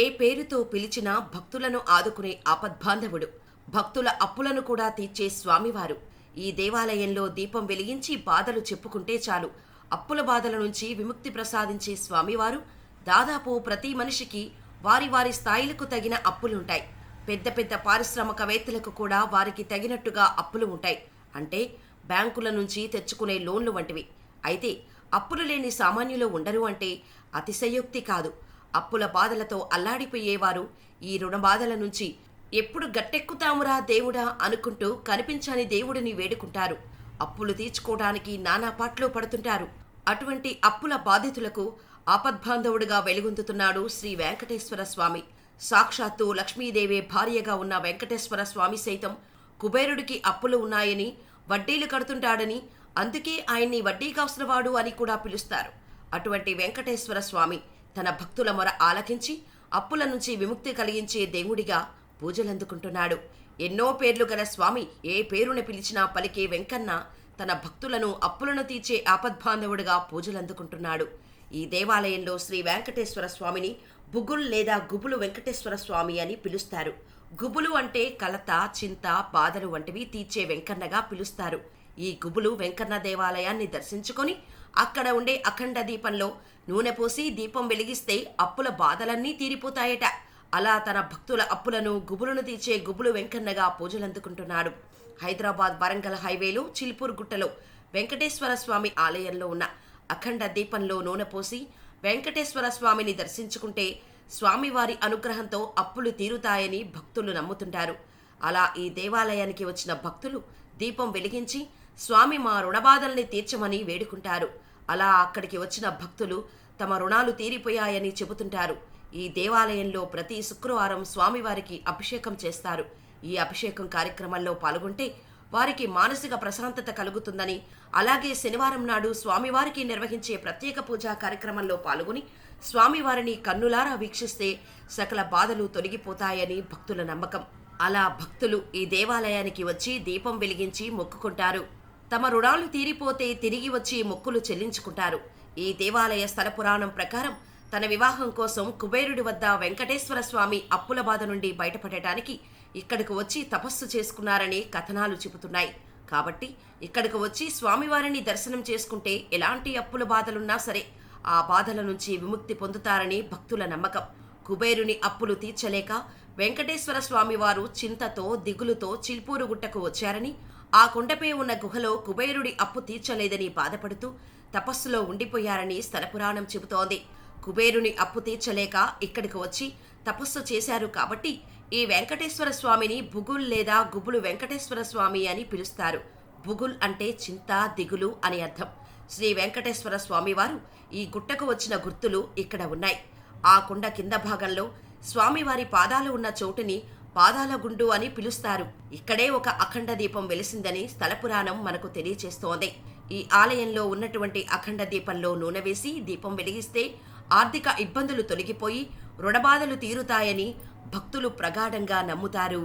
ఏ పేరుతో పిలిచినా భక్తులను ఆదుకునే ఆపద్బాంధవుడు. భక్తుల అప్పులను కూడా తీర్చే స్వామివారు. ఈ దేవాలయంలో దీపం వెలిగించి బాధలు చెప్పుకుంటే చాలు. అప్పుల బాధల నుంచి విముక్తి ప్రసాదించే స్వామివారు దాదాపు ప్రతి మనిషికి వారి వారి స్థాయిలకు తగిన అప్పులుంటాయి. పెద్ద పెద్ద పారిశ్రామికవేత్తలకు కూడా వారికి తగినట్టుగా అప్పులు ఉంటాయి. అంటే బ్యాంకుల నుంచి తెచ్చుకునే లోన్లు వంటివి. అయితే అప్పులు లేని సామాన్యులు ఉండరు అంటే అతిశయోక్తి కాదు. అప్పుల బాధలతో అల్లాడిపోయేవారు. ఈ రుణ బాధల నుంచి ఎప్పుడు గట్టెక్కుతామురా దేవుడా అనుకుంటూ కనిపించని దేవుడిని వేడుకుంటారు. అప్పులు తీర్చుకోవడానికి నానాపాట్లు పడుతుంటారు. అటువంటి అప్పుల బాధితులకు ఆపద్బాంధవుడిగా వెలుగొందుతున్నాడు శ్రీ వెంకటేశ్వర స్వామి. సాక్షాత్తు లక్ష్మీదేవి భార్యగా ఉన్న వెంకటేశ్వర స్వామి సైతం కుబేరుడికి అప్పులు ఉన్నాయని వడ్డీలు కడుతుంటాడని అందుకే ఆయన్ని వడ్డీ కాసులవాడు అని కూడా పిలుస్తారు. అటువంటి వెంకటేశ్వర స్వామి తన భక్తుల మొర ఆలకించి అప్పుల నుంచి విముక్తి కలిగించే దేవుడిగా పూజలందుకుంటున్నాడు. ఎన్నో పేర్లు గల స్వామి ఏ పేరును పిలిచినా పలికే వెంకన్న తన భక్తులను అప్పులను తీర్చే ఆపద్బాంధవుడిగా పూజలందుకుంటున్నాడు. ఈ దేవాలయంలో శ్రీ వెంకటేశ్వర స్వామిని బుగుల్ లేదా గుబులు వెంకటేశ్వర స్వామి అని పిలుస్తారు. గుబులు అంటే కలత చింత బాధలు వంటివి తీర్చే వెంకన్నగా పిలుస్తారు. ఈ గుబులు వెంకన్న దేవాలయాన్ని దర్శించుకొని అక్కడ ఉండే అఖండ దీపంలో నూనె పోసి దీపం వెలిగిస్తే అప్పుల బాధలన్నీ తీరిపోతాయట. అలా తన భక్తుల అప్పులను గుబులను తీర్చే గుబులు వెంకన్నగా పూజలందుకుంటున్నాడు. హైదరాబాద్ వరంగల్ హైవేలో చిల్పూర్ గుట్టలో వెంకటేశ్వర స్వామి ఆలయంలో ఉన్న అఖండ దీపంలో నూనె పోసి వెంకటేశ్వర స్వామిని దర్శించుకుంటే స్వామివారి అనుగ్రహంతో అప్పులు తీరుతాయని భక్తులు నమ్ముతుంటారు. అలా ఈ దేవాలయానికి వచ్చిన భక్తులు దీపం వెలిగించి స్వామి మా రుణబాధల్ని తీర్చమని వేడుకుంటారు. అలా అక్కడికి వచ్చిన భక్తులు తమ రుణాలు తీరిపోయాయని చెబుతుంటారు. ఈ దేవాలయంలో ప్రతి శుక్రవారం స్వామివారికి అభిషేకం చేస్తారు. ఈ అభిషేకం కార్యక్రమంలో పాల్గొంటే వారికి మానసిక ప్రశాంతత కలుగుతుందని అలాగే శనివారం నాడు స్వామివారికి నిర్వహించే ప్రత్యేక పూజా కార్యక్రమంలో పాల్గొని స్వామివారిని కన్నులారా వీక్షిస్తే సకల బాధలు తొలగిపోతాయని భక్తుల నమ్మకం. అలా భక్తులు ఈ దేవాలయానికి వచ్చి దీపం వెలిగించి మొక్కుకుంటారు. తమ రుణాలు తీరిపోతే తిరిగి వచ్చి మొక్కులు చెల్లించుకుంటారు. ఈ దేవాలయ స్థల పురాణం ప్రకారం తన వివాహం కోసం కుబేరుడి వద్ద వెంకటేశ్వర స్వామి అప్పుల బాధ నుండి బయటపడటానికి ఇక్కడికి వచ్చి తపస్సు చేసుకున్నారని కథనాలు చెబుతున్నాయి. కాబట్టి ఇక్కడికి వచ్చి స్వామివారిని దర్శనం చేసుకుంటే ఎలాంటి అప్పుల బాధలున్నా సరే ఆ బాధల నుంచి విముక్తి పొందుతారని భక్తుల నమ్మకం. కుబేరుని అప్పులు తీర్చలేక వెంకటేశ్వర స్వామి వారు చింతతో దిగులుతో చిల్పూరు గుట్టకు వచ్చారని ఆ కొండపై ఉన్న గుహలో కుబేరుడి అప్పు తీర్చలేదని బాధపడుతూ తపస్సులో ఉండిపోయారని స్థలపురాణం చెబుతోంది. కుబేరుని అప్పు తీర్చలేక ఇక్కడికి వచ్చి తపస్సు చేశారు కాబట్టి ఈ వెంకటేశ్వర స్వామిని బుగుల్ లేదా గుబులు వెంకటేశ్వర స్వామి అని పిలుస్తారు. బుగుల్ అంటే చింత దిగులు అని అర్థం. శ్రీ వెంకటేశ్వర స్వామివారు ఈ గుట్టకు వచ్చిన గుర్తులు ఇక్కడ ఉన్నాయి. ఆ కొండ కింద భాగంలో స్వామివారి పాదాలు ఉన్న చోటుని పాదాల గుండు అని పిలుస్తారు. ఇక్కడే ఒక అఖండ దీపం వెలిసిందని స్థల పురాణం మనకు తెలియచేస్తోంది. ఈ ఆలయంలో ఉన్నటువంటి అఖండ దీపంలో నూనె వేసి దీపం వెలిగిస్తే ఆర్థిక ఇబ్బందులు తొలగిపోయి రుణబాధలు తీరుతాయని భక్తులు ప్రగాఢంగా నమ్ముతారు.